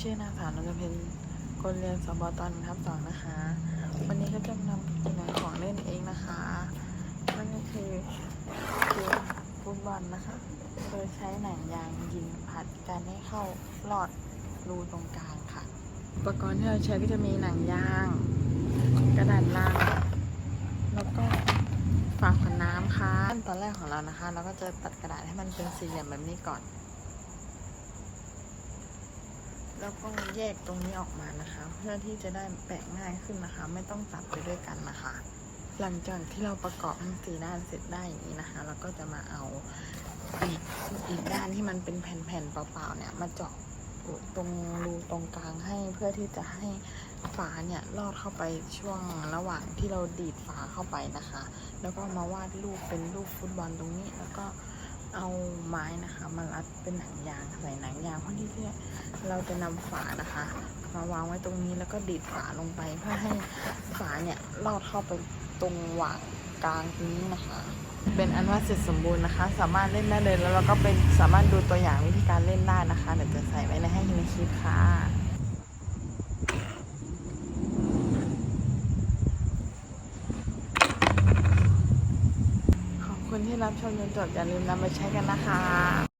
ชื่อนางสาวนรเพนคนเรียนสบตอนทับสองนะคะ วันนี้ก็จะนำเสนของเล่นเองนะคะ นั่นก็คือเกมฟุตบอลนะคะ โดยใช้หนังยางยิงผัดกันให้เข้าลอดรูตรงกลางค่ะ อุปกรณ์ที่เราใช้ก็จะมีหนังยาง กระดาษลังแล้วก็ฝาขวดน้ำค่ะขั้นตอนแรกของเรานะคะ เราก็จะตัดกระดาษให้มันเป็นสี่เหลี่ยมแบบนี้ก่อน แล้วก็แยกตรงนี้ออกมานะคะ เพื่อที่จะได้แปะง่ายขึ้นนะคะ ไม่ต้องตัดไปด้วยกันนะคะ หลังจากที่เราประกอบทั้งสี่ด้านเสร็จได้อย่างนี้นะคะ เราก็จะมาเอาอีกอีกด้านที่มันเป็นแผ่นๆเปล่าๆเนี่ยมาเจาะตรงรูตรงกลางให้เพื่อที่จะให้ฝาเนี่ยลอดเข้าไปช่วงระหว่างที่เราดีดฝาเข้าไปนะคะ แล้วก็มาวาดรูปเป็นรูปฟุตบอลตรงนี้แล้วก็ เอาไม้นะคะ มารัดเป็นหนังยางใส่หนังยางเพื่อที่เราจะนำฝานะคะ มาวางไว้ตรงนี้แล้วก็ดีดฝาลงไปเพื่อให้ฝาเนี่ยลอดเข้าไปตรงหว่างกลางนี้นะคะ เป็นอันว่าเสร็จสมบูรณ์นะคะ สามารถเล่นได้เลยแล้วเราก็เป็นสามารถดูตัวอย่างวิธีการเล่นได้นะคะเดี๋ยวจะใส่ไว้ในให้ในคลิปค่ะ ขอบ คุณที่รับชมจนจบอย่าลืมนำไปใช้กันนะคะ